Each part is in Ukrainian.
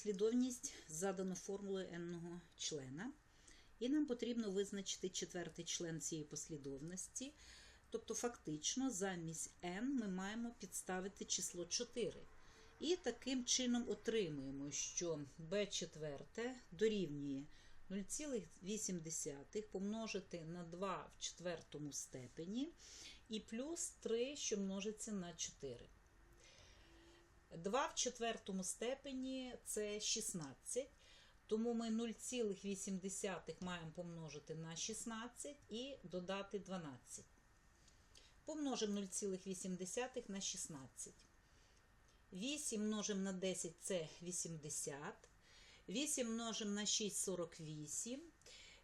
послідовність задано формулою n члена. І нам потрібно визначити четвертий член цієї послідовності. Тобто, фактично, замість n ми маємо підставити число 4. І таким чином отримуємо, що b4 дорівнює 0,8 помножити на 2 в четвертому степені і плюс 3, що множиться на 4. 2 в четвертому степені це 16. Тому ми 0,8 маємо помножити на 16 і додати 12. Помножимо 0,8 на 16. 8 множимо на 10 це 80. 8 множимо на 6 48.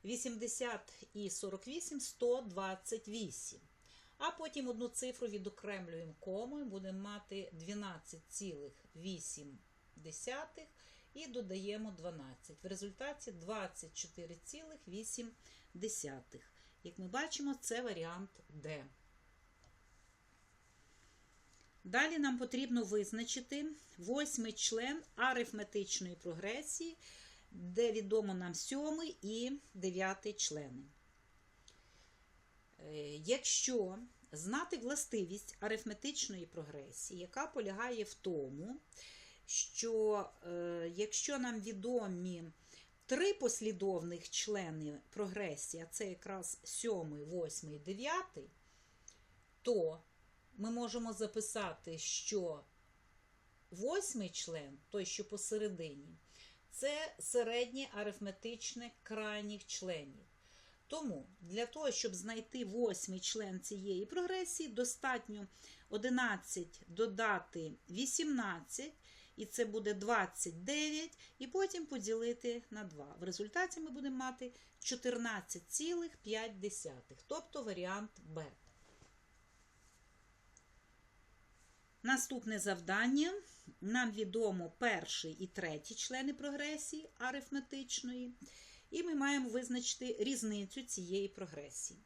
80 і 48 128. А потім одну цифру відокремлюємо комою, будемо мати 12,8 і додаємо 12. В результаті 24,8. Як ми бачимо, це варіант D. Далі нам потрібно визначити восьмий член арифметичної прогресії, де відомо нам сьомий і дев'ятий члени. Якщо знати властивість арифметичної прогресії, яка полягає в тому, що е, якщо нам відомі три послідовних члени прогресії, а це якраз сьомий, восьмий, дев'ятий, то ми можемо записати, що восьмий член, той, що посередині, це середнє арифметичне крайніх членів. Тому для того, щоб знайти восьмий член цієї прогресії, достатньо 11 додати 18, і це буде 29, і потім поділити на 2. В результаті ми будемо мати 14,5, тобто варіант Б. Наступне завдання. Нам відомо перший і третій члени прогресії арифметичної, і ми маємо визначити різницю цієї прогресії.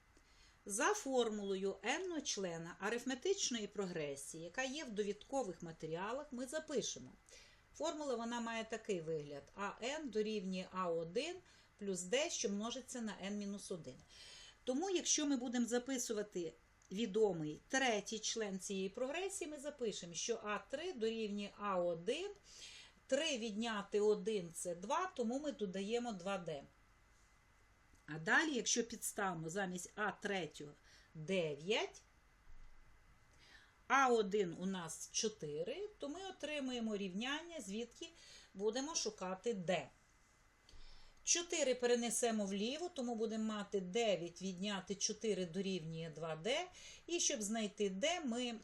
За формулою n члена арифметичної прогресії, яка є в довідкових матеріалах, ми запишемо. Формула вона має такий вигляд: АН дорівнює А1 плюс d, що множиться на n-1. Тому, якщо ми будемо записувати відомий третій член цієї прогресії, ми запишемо, що А3 дорівнює А1. 3 відняти 1 це 2, тому ми додаємо 2D. А далі, якщо підставимо замість А3 9, А1 у нас 4, то ми отримуємо рівняння, звідки будемо шукати D. 4 перенесемо вліво, тому будемо мати 9 відняти 4 дорівнює 2D. І щоб знайти D, ми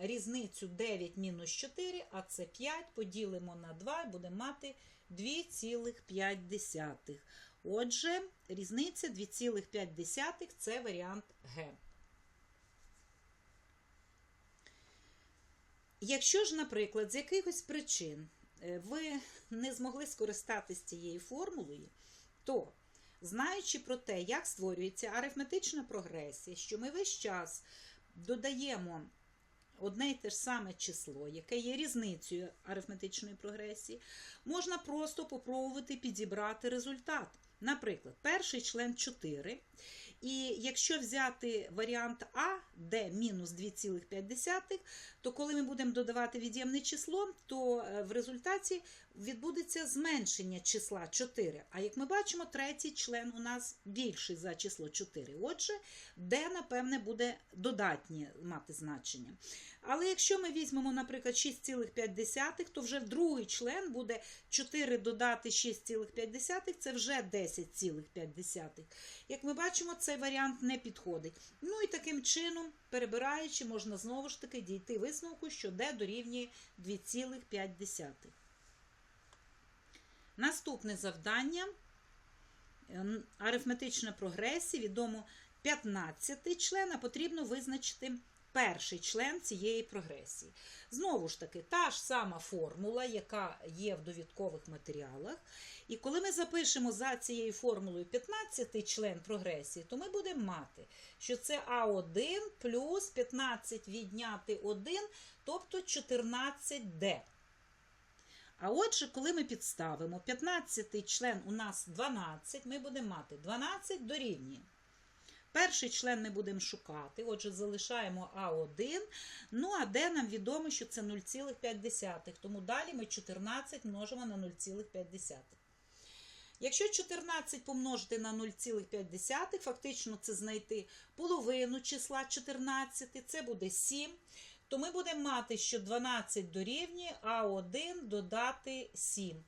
різницю 9 мінус 4, а це 5, поділимо на 2 і будемо мати 2,5. Отже, різниця 2,5 це варіант Г. Якщо ж, наприклад, з якихось причин ви не змогли скористатися цією формулою, то, знаючи про те, як створюється арифметична прогресія, що ми весь час додаємо одне й те ж саме число, яке є різницею арифметичної прогресії, можна просто попробувати підібрати результат. Наприклад, перший член 4. І якщо взяти варіант А, де мінус 2,5, то коли ми будемо додавати від'ємне число, то в результаті відбудеться зменшення числа 4. А як ми бачимо, третій член у нас більший за число 4. Отже, де, напевне, буде додатнє мати значення. Але якщо ми візьмемо, наприклад, 6,5, то вже другий член буде 4 додати 6,5, це вже 10,5. Як ми бачимо, цей варіант не підходить. Ну і таким чином, перебираючи, можна знову ж таки дійти висновку, що d дорівнює 2,5. Наступне завдання арифметична прогресія, відомо 15 член, а потрібно визначити перший член цієї прогресії. Знову ж таки, та ж сама формула, яка є в довідкових матеріалах. І коли ми запишемо за цією формулою 15 член прогресії, то ми будемо мати, що це А1 плюс 15 відняти 1, тобто 14D. А отже, коли ми підставимо 15 член у нас 12, ми будемо мати 12 дорівнює. Перший член ми будемо шукати, отже, залишаємо А1. Ну, а де нам відомо, що це 0,5. Тому далі ми 14 множимо на 0,5. Якщо 14 помножити на 0,5, фактично це знайти половину числа 14, це буде 7. То ми будемо мати, що 12 дорівнює А1 додати 7.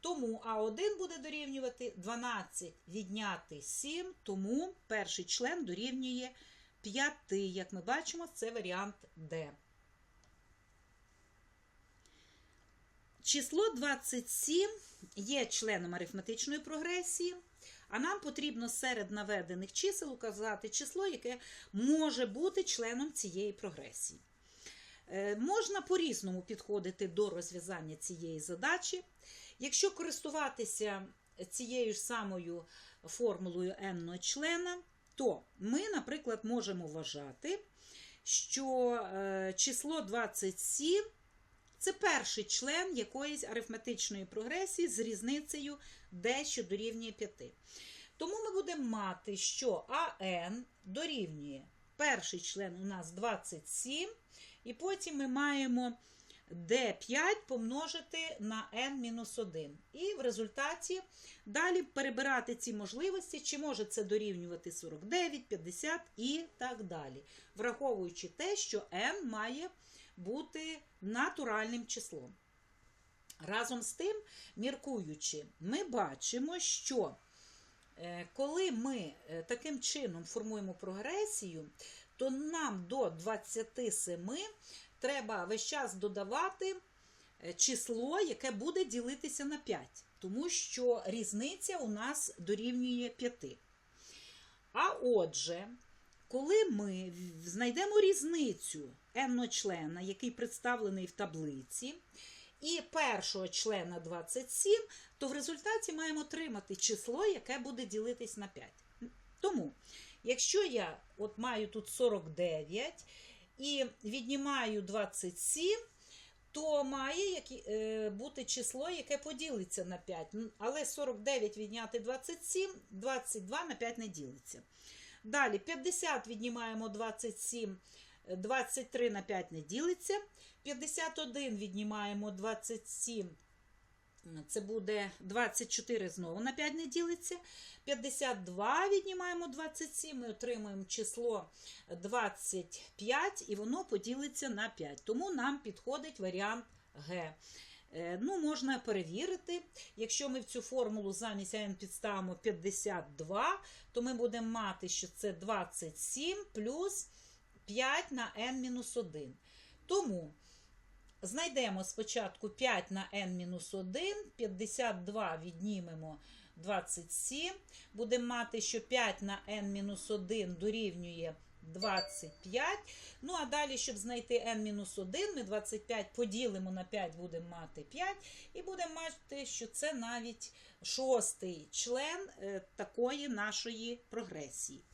Тому А1 буде дорівнювати 12 відняти 7, тому перший член дорівнює 5. Як ми бачимо, це варіант Д. Число 27 є членом арифметичної прогресії, а нам потрібно серед наведених чисел указати число, яке може бути членом цієї прогресії. Е, Можна по-різному підходити до розв'язання цієї задачі. Якщо користуватися цією ж самою формулою n члена, то ми, наприклад, можемо вважати, що е, число 27 це перший член якоїсь арифметичної прогресії з різницею d, що дорівнює 5. Тому ми будемо мати, що АН дорівнює перший член у нас 27, і потім ми маємо d5 помножити на n-1. І в результаті далі перебирати ці можливості, чи може це дорівнювати 49, 50 і так далі. Враховуючи те, що n має бути натуральним числом. Разом з тим, міркуючи, ми бачимо, що е, коли ми е, таким чином формуємо прогресію, то нам до 27 треба весь час додавати е, число, яке буде ділитися на 5, тому що різниця у нас дорівнює 5. А отже, коли ми знайдемо різницю n члена, який представлений в таблиці, і першого члена 27, то в результаті маємо отримати число, яке буде ділитись на 5. Тому, якщо я от маю тут 49 і віднімаю 27, то має е, бути число, яке поділиться на 5. Але 49 відняти 27, 22 на 5 не ділиться. Далі 50 віднімаємо 27, 23 на 5 не ділиться. 51 віднімаємо 27. Це буде 24 знову на 5 не ділиться. 52 віднімаємо 27, ми отримуємо число 25, і воно поділиться на 5. Тому нам підходить варіант Г. Е, Ну, Можна перевірити. Якщо ми в цю формулу замість n підставимо 52, то ми будемо мати, що це 27 плюс 5 на n-1. Тому знайдемо спочатку 5 на n-1, 52 віднімемо 27. Будемо мати, що 5 на n-1 дорівнює 25. Ну, а далі, щоб знайти n-1, ми 25 поділимо на 5, будемо мати 5. І будемо мати, що це навіть шостий член е, такої нашої прогресії.